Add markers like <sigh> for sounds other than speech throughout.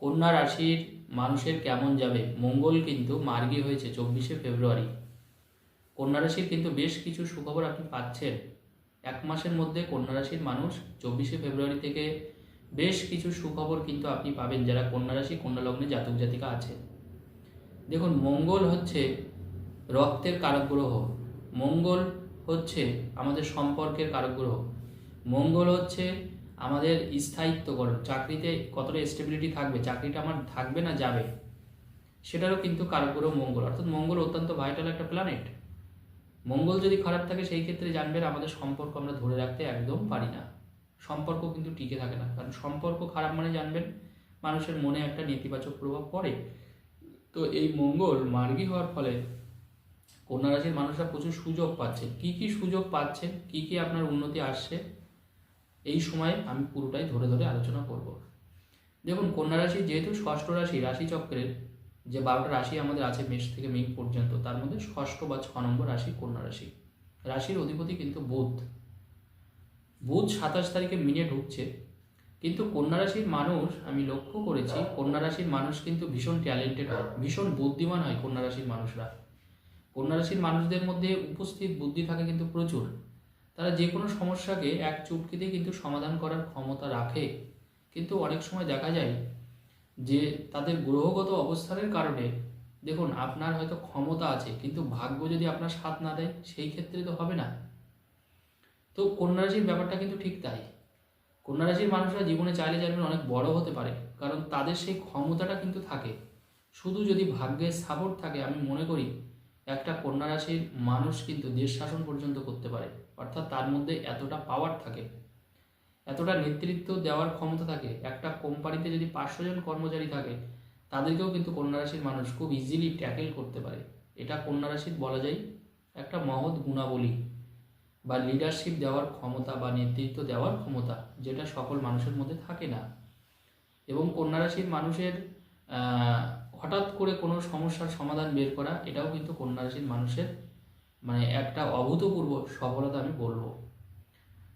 কন্যা রাশির মানুষের কেমন যাবে? মঙ্গল কিন্তু মার্গী হয়েছে চব্বিশে ফেব্রুয়ারি। কন্যা রাশির কিন্তু বেশ কিছু সুখবর আপনি পাচ্ছেন। এক মাসের মধ্যে কন্যা রাশির মানুষ চব্বিশে ফেব্রুয়ারি থেকে বেশ কিছু সুখবর কিন্তু আপনি পাবেন, যারা কন্যা রাশি, কন্যা লগ্নে জাতক জাতিকা আছে। দেখুন, মঙ্গল হচ্ছে রক্তের কারক গ্রহ। মঙ্গল হচ্ছে আমাদের সম্পর্কের কারক গ্রহ। মঙ্গল হচ্ছে আমাদের স্থায়িত্বকরণ চাকরিতে কতটা স্টেবিলিটি থাকবে, চাকরিটা আমার থাকবে না, যাবে। সেটারও কিন্তু কারক গ্রহ মঙ্গল। অর্থাৎ মঙ্গল অত্যন্ত ভাইটাল একটা প্ল্যানেট মঙ্গল যদি খারাপ থাকে, সেই ক্ষেত্রে জানবেন আমাদের সম্পর্ক আমরা ধরে রাখতে একদম পারি না। সম্পর্ক কিন্তু টিকে থাকে না। কারণ সম্পর্ক খারাপ মানে জানবেন, মানুষের মনে একটা নেতিবাচক প্রভাব পড়ে। তো এই মঙ্গল মার্গী হওয়ার ফলে কন্যা রাশির মানুষরা প্রচুর সুযোগ পাচ্ছে। কি কি সুযোগ পাচ্ছে কি কি আপনার উন্নতি আসছে? এই সময়ে আমি পুরোটাই ধরে ধরে আলোচনা করব। দেখুন, কন্যা রাশি যেহেতু ষষ্ঠ রাশি রাশিচক্রের যে বারোটা রাশি আমাদের আছে মেষ থেকে মিন পর্যন্ত, তার মধ্যে ষষ্ঠ বা ছ নম্বর রাশি কন্যা রাশি। রাশির অধিপতি কিন্তু বুধ। বুধ সাতাশ তারিখে মিনে ঢুকছে, কিন্তু কন্যা রাশির মানুষ, আমি লক্ষ্য করেছি, কন্যা রাশির মানুষ কিন্তু ভীষণ ট্যালেন্টেড হয়, ভীষণ বুদ্ধিমান হয় কন্যা রাশির মানুষরা। কন্যা রাশির মানুষদের মধ্যে উপস্থিত বুদ্ধি থাকে কিন্তু প্রচুর। তারা যে কোনো সমস্যাকে এক চুটকিতে কিন্তু সমাধান করার ক্ষমতা রাখে। কিন্তু অনেক সময় দেখা যায় যে তাদের গ্রহগত অবস্থানের কারণে, দেখুন আপনার হয়তো ক্ষমতা আছে, কিন্তু ভাগ্য যদি আপনার সাথ না দেয়, সেই ক্ষেত্রে তো হবে না। তো কন্যা রাশির ব্যাপারটা কিন্তু ঠিক তাই। কন্যা রাশির মানুষরা জীবনে চাইলে জানবেন অনেক বড় হতে পারে, কারণ তাদের সেই ক্ষমতাটা কিন্তু থাকে। শুধু যদি ভাগ্যের সাপোর্ট থাকে, আমি মনে করি একটা কন্যা রাশির মানুষ কিন্তু দেশ শাসন পর্যন্ত করতে পারে। অর্থাৎ তার মধ্যে এতটা পাওয়ার থাকে, এতটা নেতৃত্ব দেওয়ার ক্ষমতা থাকে, একটা কোম্পানিতে যদি পাঁচশো জন কর্মচারী থাকে, তাদেরকেও কিন্তু কন্যা রাশির মানুষ খুব ইজিলি ট্যাকেল করতে পারে। এটা কন্যা রাশির বলা যায় একটা মহৎ গুণাবলী বা লিডারশিপ দেওয়ার ক্ষমতা বা নেতৃত্ব দেওয়ার ক্ষমতা, যেটা সকল মানুষের মধ্যে থাকে না। এবং কন্যা রাশির মানুষের হঠাৎ করে কোনো সমস্যার সমাধান বের করা, এটাও কিন্তু কন্যা রাশির মানুষের মানে একটা অভূতপূর্ব সফলতা আমি বলব।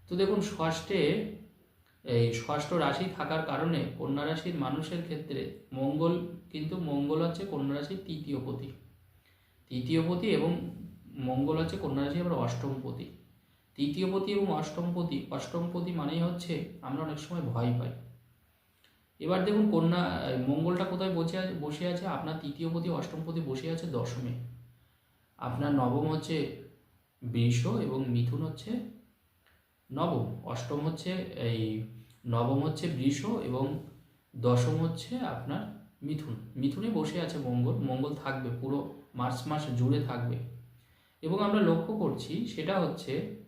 তো দেখুন, ষষ্ঠে, এই ষষ্ঠ রাশি থাকার কারণে কন্যা রাশির মানুষের ক্ষেত্রে মঙ্গল কিন্তু মঙ্গল হচ্ছে কন্যা রাশির তৃতীয় পতি। তৃতীয় পতি এবং মঙ্গল হচ্ছে কন্যা রাশি আবার অষ্টম পতি। তৃতীয় পতি এবং অষ্টম পতি অষ্টম পতি মানেই হচ্ছে আমরা অনেক সময় ভয় পাই। এবার দেখুন কন্যা মঙ্গলটা কোথায় বসে বসে আছে? আপনার তৃতীয় পতি, অষ্টম পতি বসে আছে দশমে। আপনার নবম হচ্ছে বৃষ এবং মিথুন হচ্ছে নবম। অষ্টম হচ্ছে, এই নবম হচ্ছে বৃষ এবং দশম হচ্ছে আপনার মিথুন। মিথুনে বসে আছে মঙ্গল। মঙ্গল থাকবে পুরো মার্চ মাস জুড়ে থাকবে। এবং আমরা লক্ষ্য করছি, সেটা হচ্ছে,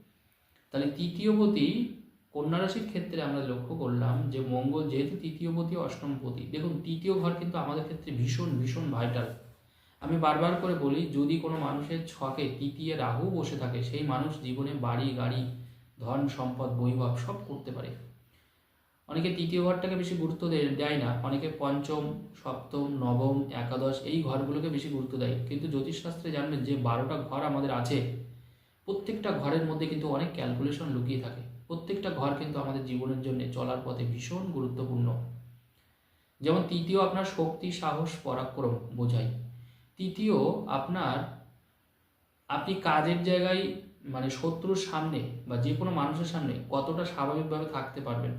তাহলে তৃতীয়পতি কন্যা রাশির ক্ষেত্রে আমরা লক্ষ্য করলাম যে মঙ্গল যেহেতু তৃতীয়পতি অষ্টমপতি দেখুন, তৃতীয় ঘর কিন্তু আমাদের ক্ষেত্রে ভীষণ ভীষণ ভাইটাল আমি বারবার করে বলি, যদি কোনো মানুষের ছকে তৃতীয় রাহু বসে থাকে, সেই মানুষ জীবনে বাড়ি, গাড়ি, ধন, সম্পদ, বৈভব সব করতে পারে। অনেকে তৃতীয় ঘরটাকে বেশি গুরুত্ব দেয় না। অনেকে পঞ্চম, সপ্তম, নবম, একাদশ, এই ঘরগুলোকে বেশি গুরুত্ব দেয়। কিন্তু জ্যোতিষশাস্ত্রে জানবেন যে বারোটা ঘর আমাদের আছে। প্রত্যেকটা ঘরের মধ্যে কিন্তু অনেক ক্যালকুলেশন লুকিয়ে থাকে। প্রত্যেকটা ঘর কিন্তু আমাদের জীবনের জন্য চলার পথে ভীষণ গুরুত্বপূর্ণ। যেমন তৃতীয় আপনার শক্তি, সাহস, পরাক্রম বোঝায় তৃতীয় আপনার আপনি কাজের জায়গায় মানে শত্রুর সামনে বা যে কোনো মানুষের সামনে কতটা স্বাভাবিকভাবে থাকতে পারবেন,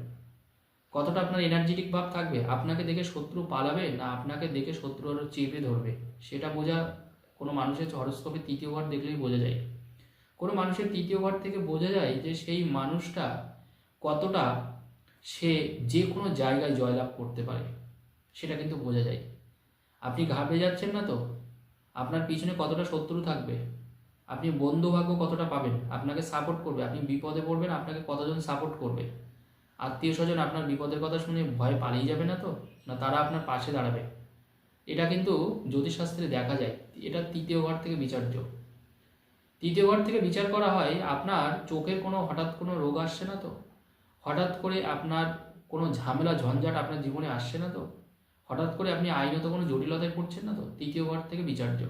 কতটা আপনার এনার্জেটিক ভাব থাকবে, আপনাকে দেখে শত্রু পালাবে না আপনাকে দেখে শত্রু আরও চেপে ধরবে, সেটা বোঝা কোনো মানুষের হরস্কোপে তৃতীয় ঘর দেখলেই বোঝা যায়। কোনো মানুষের তৃতীয় ঘর থেকে বোঝা যায় যে সেই মানুষটা কতটা সে যে কোনো জায়গায় জয়লাভ করতে পারে। সেটা কিন্তু বোঝা যায়। আপনি ঘাবড়ে যাচ্ছেন না তো? আপনার পিছনে কতটা শত্রু থাকবে? আপনি বন্ধু ভাগ্য কতটা পাবেন? আপনাকে সাপোর্ট করবে। আপনি বিপদে পড়বেন, আপনাকে কতজন সাপোর্ট করবে? আত্মীয় স্বজন আপনার বিপদের কথা শুনে ভয় পালিয়ে যাবে না তো? না তারা আপনার পাশে দাঁড়াবে? এটা কিন্তু জ্যোতিষশাস্ত্রে দেখা যায়। এটা তৃতীয় ঘর থেকে বিচার্য। তৃতীয় ঘর থেকে বিচার করা হয়, আপনার চোখের কোনো হঠাৎ কোনো রোগ আসছে না তো? হঠাৎ করে আপনার কোনো ঝামেলা, ঝঞ্ঝাট আপনার জীবনে আসছে না তো? হঠাৎ করে আপনি আইনত কোনো জটিলতায় পড়ছেন না তো? তৃতীয় ঘর থেকে বিচার্য।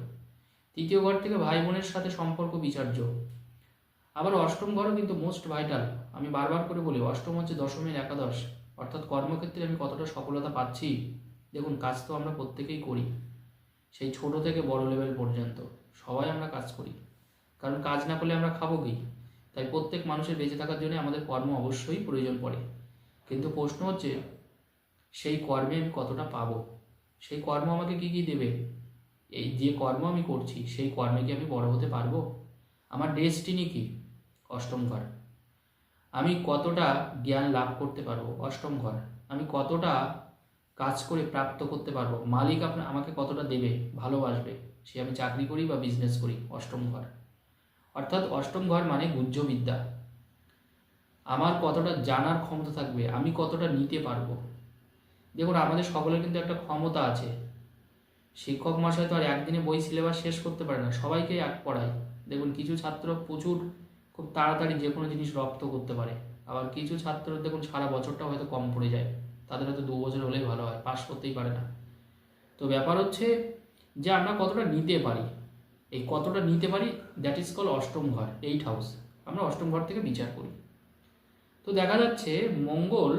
তৃতীয় ঘর থেকে ভাই বোনের সাথে সম্পর্ক বিচার্য। আবার অষ্টম ঘরও কিন্তু মোস্ট ভাইটাল। আমি বারবার করে বলি, অষ্টম হচ্ছে দশমের একাদশ। অর্থাৎ কর্মক্ষেত্রে আমি কতটা সফলতা পাচ্ছি? দেখুন, কাজ তো আমরা প্রত্যেকেই করি। সেই ছোট থেকে বড় লেভেল পর্যন্ত। সবাই আমরা কাজ করি। কারণ কাজ না করলে আমরা খাব কি? তাই প্রত্যেক মানুষের বেঁচে থাকার জন্য আমাদের কর্ম অবশ্যই প্রয়োজন পড়ে। কিন্তু প্রশ্ন হচ্ছে, সেই কর্মে আমি কতটা পাবো? সেই কর্ম আমাকে কি কি দেবে? এই যে কর্ম আমি করছি, সেই কর্মে কি আমি বড় হতে পারব? আমার ডেস্টিনি কি? অষ্টম ঘর। আমি কতটা জ্ঞান লাভ করতে পারব? অষ্টম ঘর। আমি কতটা কাজ করে প্রাপ্ত করতে পারব? মালিক আপনার আমাকে কতটা দেবে? ভালোবাসবে? সে আমি চাকরি করি বা বিজনেস করি? অষ্টম ঘর। অর্থাৎ অষ্টম ঘর মানে গুহ্য বিদ্যা আমার কতটা জানার ক্ষমতা থাকবে, আমি কতটা নিতে পারব? দেখুন, আমাদের সকলের কিন্তু একটা ক্ষমতা আছে। শিক্ষক মশাই তো আর একদিনে বই সিলেবাস শেষ করতে পারে না, সবাইকে এক পড়ায়। দেখুন, কিছু ছাত্র প্রচুর খুব তাড়াতাড়ি যে কোনো জিনিস রপ্ত করতে পারে। আবার কিছু ছাত্র দেখুন, সারা বছরটা হয়তো কম পড়ে যায়। তাদের হয়তো দু বছর হলেই ভালো হয়, পাশ করতেই পারে না। তো ব্যাপার হচ্ছে যে আমরা কতটা নিতে পারি এই কতটা নিতে পারি? দ্যাট ইজ কল অষ্টম ঘর এইট হাউস আমরা অষ্টম ঘর থেকে বিচার করি। তো দেখা যাচ্ছে, মঙ্গল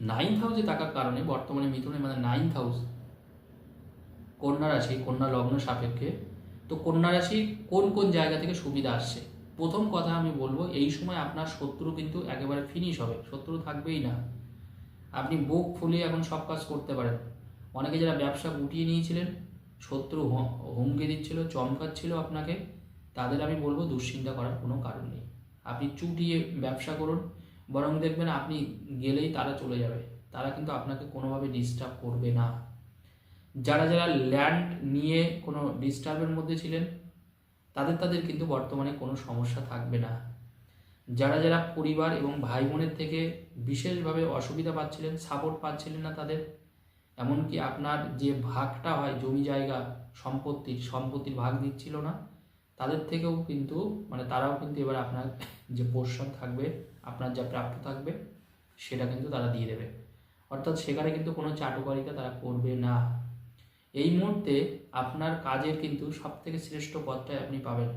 নাইন্থ হাউসে থাকার কারণে, বর্তমানে মিথুনে মানে নাইন্থ হাউস কন্যা রাশি, কন্যা লগ্ন সাপেক্ষে। তো কন্যা রাশি কোন কোন জায়গা থেকে সুবিধা আসছে? প্রথম কথা আমি বলব, এই সময় আপনার শত্রু কিন্তু একেবারে ফিনিশ হবে। শত্রু থাকবেই না। আপনি বুক ফুলিয়ে এখন সব কাজ করতে পারেন। অনেকে যারা ব্যবসা গুটিয়ে নিয়েছিলেন শত্রু হুমকি দিচ্ছিল, চমকাচ্ছিল আপনাকে, তাদের আমি বলব দুশ্চিন্তা করার কোনো কারণ নেই। আপনি চুটিয়ে ব্যবসা করুন, বরং দেখবেন আপনি গেলেই তারা চলে যাবে। তারা কিন্তু আপনাকে কোনোভাবে ডিস্টার্ব করবে না। যারা যারা ল্যান্ড নিয়ে কোনো ডিস্টার্বের মধ্যে ছিলেন, তাদের তাদের কিন্তু বর্তমানে কোনো সমস্যা থাকবে না। যারা যারা পরিবার এবং ভাই বোনের থেকে বিশেষভাবে অসুবিধা পাচ্ছিলেন সাপোর্ট পাচ্ছিলেন না তাদের এমনকি আপনার যে ভাগটা হয়, জমি জায়গা সম্পত্তির সম্পত্তির ভাগ দিচ্ছিল না, তাদের থেকেও কিন্তু মানে তারাও কিন্তু এবার আপনার যে পোর্শন থাকবে, আপনার যা প্রাপ্য থাকবে, সেটা কিন্তু তারা দিয়ে দেবে। অর্থাৎ সেখানে কিন্তু কোনো চাটুকারিতা তারা করবে না। এই মুহূর্তে আপনার কাজের কিন্তু সব থেকে শ্রেষ্ঠ পথটাই আপনি পাবেন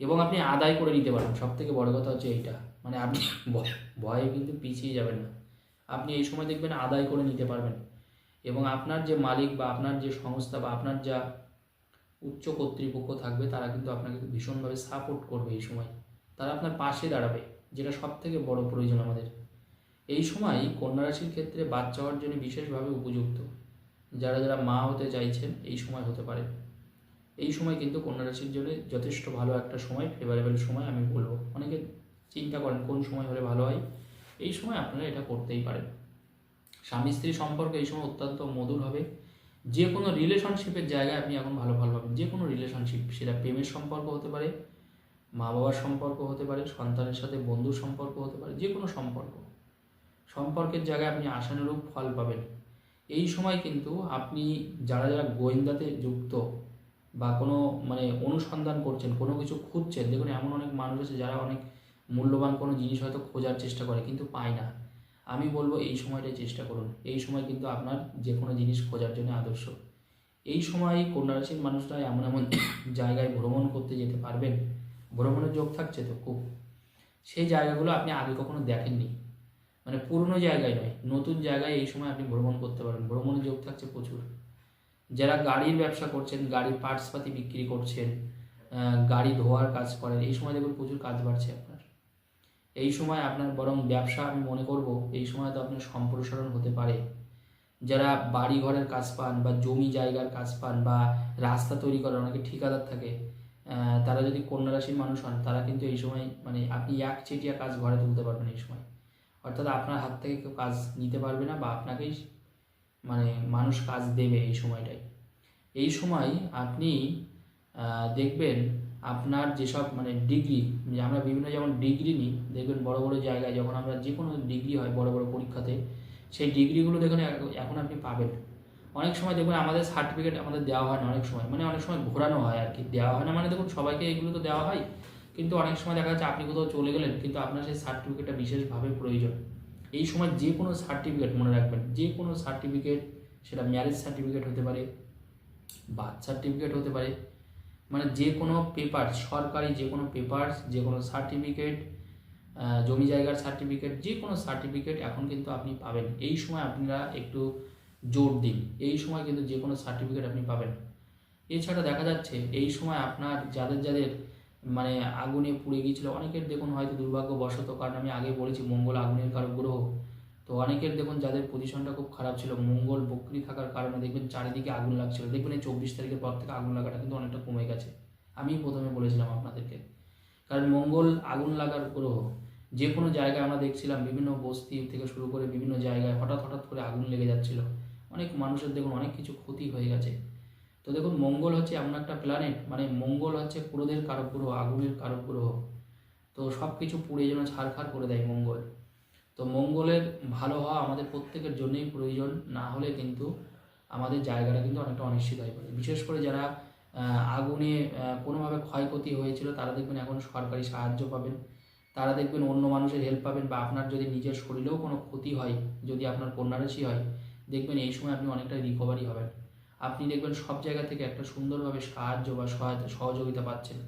এবং আপনি আদায় করে নিতে পারেন সব থেকে বড় কথা হচ্ছে এইটা। মানে আপনি ভয়ে কিন্তু পিছিয়ে যাবেন না। আপনি এই সময় দেখবেন আদায় করে নিতে পারবেন। এবং আপনার যে মালিক বা আপনার যে সংস্থা বা আপনার যা উচ্চ কর্তৃপক্ষ থাকবে, তারা কিন্তু আপনাকে ভীষণভাবে সাপোর্ট করবে এই সময়। তারা আপনার পাশে দাঁড়াবে, যেটা সব থেকে বড় প্রয়োজন আমাদের। এই সময় কন্যা রাশির ক্ষেত্রে বাচ্চা হওয়ার জন্য বিশেষভাবে উপযুক্ত। যারা যারা মা হতে চাইছেন, এই সময় হতে পারে। এই সময় কিন্তু কন্যা রাশির জন্য যথেষ্ট ভালো একটা সময় ফেভারেবল সময় আমি বলব। অনেকে চিন্তা করেন কোন সময় হলে ভালো হয়। এই সময় আপনারা এটা করতেই পারেন। স্বামী স্ত্রী সম্পর্ক এই সময় অত্যন্ত মধুর হবে। যে কোনো রিলেশনশিপের জায়গায় আপনি এখন ভালো ভালো পাবেন। যে কোনো রিলেশনশিপ সেটা প্রেমের সম্পর্ক হতে পারে মা বাবার সম্পর্ক হতে পারে, সন্তানের সাথে বন্ধুর সম্পর্ক হতে পারে যে কোনো সম্পর্ক। সম্পর্কের জায়গায় আপনি আশানুরূপ ফল পাবেন। এই সময় কিন্তু আপনি যারা যারা গোয়েন্দাতে যুক্ত বা কোনো মানে অনুসন্ধান করছেন, কোনো কিছু খুঁজছেন, দেখুন এমন অনেক মানুষ আছে যারা অনেক মূল্যবান কোনো জিনিস হয়তো খোঁজার চেষ্টা করে, কিন্তু পায় না। আমি বলব এই সময়টাই চেষ্টা করুন। এই সময় কিন্তু আপনার যে কোনো জিনিস খোঁজার জন্য আদর্শ। এই সময় কন্যা রাশির মানুষরা এমন এমন <coughs> জায়গায় ভ্রমণ করতে যেতে পারবেন। ভ্রমণের যোগ থাকছে তো খুব। সেই জায়গাগুলো আপনি আগে কখনো দেখেননি। মানে পুরনো জায়গায় নয়, নতুন জায়গায় এই সময় আপনি ভ্রমণ করতে পারেন। ভ্রমণের যোগ থাকছে প্রচুর। যারা গাড়ির ব্যবসা করছেন, গাড়ির পার্টসপাতি বিক্রি করছেন গাড়ি ধোয়ার কাজ করেন, এই সময় দেখুন প্রচুর কাজ বাড়ছে। আপনার এই সময় আপনার বরং ব্যবসা আমি মনে করব, এই সময় তো আপনার সম্প্রসারণ হতে পারে। যারা বাড়ি ঘরের কাজ পান বা জমি জায়গার কাজ পান বা রাস্তা তৈরি করার অনেকে ঠিকাদার থাকে তারা যদি কন্যা রাশির মানুষ হন, তারা কিন্তু এই সময় মানে আপনি এক চেটিয়া কাজ ঘরে তুলতে পারবেন এই সময়। অর্থাৎ আপনার হাত থেকে কেউ কাজ নিতে পারবে না বা আপনাকেই মানে মানুষ কাজ দেবে এই সময়টায়। এই সময় আপনি দেখবেন আপনার যেসব মানে ডিগ্রি আমরা বিভিন্ন যেমন ডিগ্রি নিই, দেখবেন বড় বড় জায়গায় যখন আমরা যে কোনো ডিগ্রি হয় বড় বড় পরীক্ষাতে, সেই ডিগ্রিগুলো দেখুন এখন আপনি পাবেন। অনেক সময় দেখবেন আমাদের সার্টিফিকেট আমাদের দেওয়া হয় না, অনেক সময় মানে অনেক সময় ঘোরানো হয় আর কি, দেওয়া হয় না মানে দেখুন সবাইকে এগুলো তো দেওয়া হয়, কিন্তু অনেক সময় দেখা যাচ্ছে আপনি কোথাও চলে গেলেন, কিন্তু আপনার সেই সার্টিফিকেটটা বিশেষভাবে প্রয়োজন। এই সময় যে কোনো সার্টিফিকেট মনে রাখবেন যে কোনো সার্টিফিকেট সেটা ম্যারেজ সার্টিফিকেট হতে পারে বার্থ সার্টিফিকেট হতে পারে মানে যে কোনো পেপার সরকারি যে কোনো পেপার যে কোনো সার্টিফিকেট জমি জায়গার সার্টিফিকেট যে কোনো সার্টিফিকেট এখন কিন্তু আপনি পাবেন। এই সময় আপনারা একটু জোর দিন। এই সময় কিন্তু যে কোনো সার্টিফিকেট আপনি পাবেন। এছাড়া দেখা যাচ্ছে, এই সময় আপনার যাদের যাদের মানে আগুনে পুড়ে গিয়েছিল, অনেকের দেখুন হয়তো দুর্ভাগ্যবশত, কারণ আমি আগে বলেছি, মঙ্গল আগুনের কারক গ্রহ তো অনেকের দেখুন, যাদের পজিশনটা খুব খারাপ ছিল, মঙ্গল বক্রি থাকার কারণে দেখবেন চারিদিকে আগুন লাগছিল। দেখবেন এই চব্বিশ তারিখের পর থেকে আগুন লাগাটা কিন্তু অনেকটা কমে গেছে। আমি প্রথমে বলেছিলাম আপনাদেরকে। কারণ মঙ্গল আগুন লাগার গ্রহ যে কোনো জায়গায় আমরা দেখছিলাম, বিভিন্ন বস্তি থেকে শুরু করে বিভিন্ন জায়গায় হঠাৎ হঠাৎ করে আগুন লেগে যাচ্ছিল। অনেক মানুষের দেখুন, অনেক কিছু ক্ষতি হয়ে গেছে। তো দেখুন, মঙ্গল হচ্ছে এমন একটা প্ল্যানেট মানে মঙ্গল হচ্ছে পুরোদের কারক গ্রহ আগুনের কারক গ্রহ তো সব কিছু পুড়ে যেন ছাড়খাড় করে দেয় মঙ্গল। তো মঙ্গলের ভালো হওয়া আমাদের প্রত্যেকের জন্যই প্রয়োজন, না হলে কিন্তু আমাদের জায়গাটা কিন্তু অনেকটা অনিশ্চিত হয়ে পড়ে। বিশেষ করে যারা আগুনে কোনোভাবে ক্ষয়ক্ষতি হয়েছিল, তারা দেখবেন এখন সরকারি সাহায্য পাবেন। তারা দেখবেন অন্য মানুষের হেল্প পাবেন বা আপনার যদি নিজের শরীরেও কোনো ক্ষতি হয়, যদি আপনার কন্যারাশি হয়, দেখবেন এই সময় আপনি অনেকটা রিকভারি হবেন। আপনি দেখবেন সব জায়গা থেকে একটা সুন্দরভাবে সাহায্য বা সহায়তা, সহযোগিতা পাচ্ছেন।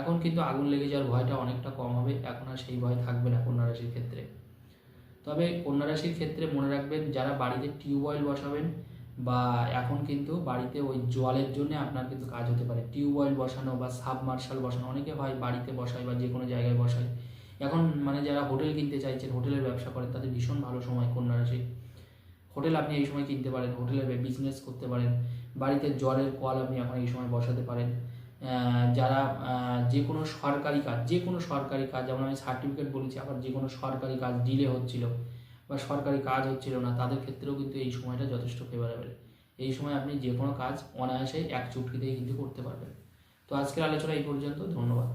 এখন কিন্তু আগুন লেগে যাওয়ার ভয়টা অনেকটা কম হবে, এখন আর সেই ভয় থাকবে না কন্যা রাশির ক্ষেত্রে। তবে কন্যা রাশির ক্ষেত্রে মনে রাখবেন, যারা বাড়িতে টিউবওয়েল বসাবেন বা এখন কিন্তু বাড়িতে ওই জলের জন্য আপনার কিন্তু কাজ হতে পারে। টিউবওয়েল বসানো বা সাবমার্শাল বসানো, অনেকে হয় বাড়িতে বসায় বা যে কোনো জায়গায় বসায়। এখন মানে যারা হোটেল কিনতে চাইছেন, হোটেলের ব্যবসা করেন, তাদের ভীষণ ভালো সময় কন্যা রাশি হোটেল আপনি এই সময় কিনতে পারেন, হোটেলের বিজনেস করতে পারেন, বাড়িতে জলের কল আপনি এখন এই সময় বসাতে পারেন। যারা যে কোনো সরকারি কাজ, যে কোনো সরকারি কাজ, যেমন আমি সার্টিফিকেট বলেছি, আবার যে কোনো সরকারি কাজ ডিলে হচ্ছিল বা সরকারি কাজ হচ্ছিল না, তাদের ক্ষেত্রেও কিন্তু এই সময়টা যথেষ্ট ফেভারেবল এই সময় আপনি যে কোনো কাজ অনায়াসে এক চুটকিতেই কিন্তু করতে পারবেন। তো আজকের আলোচনা এই পর্যন্ত, ধন্যবাদ।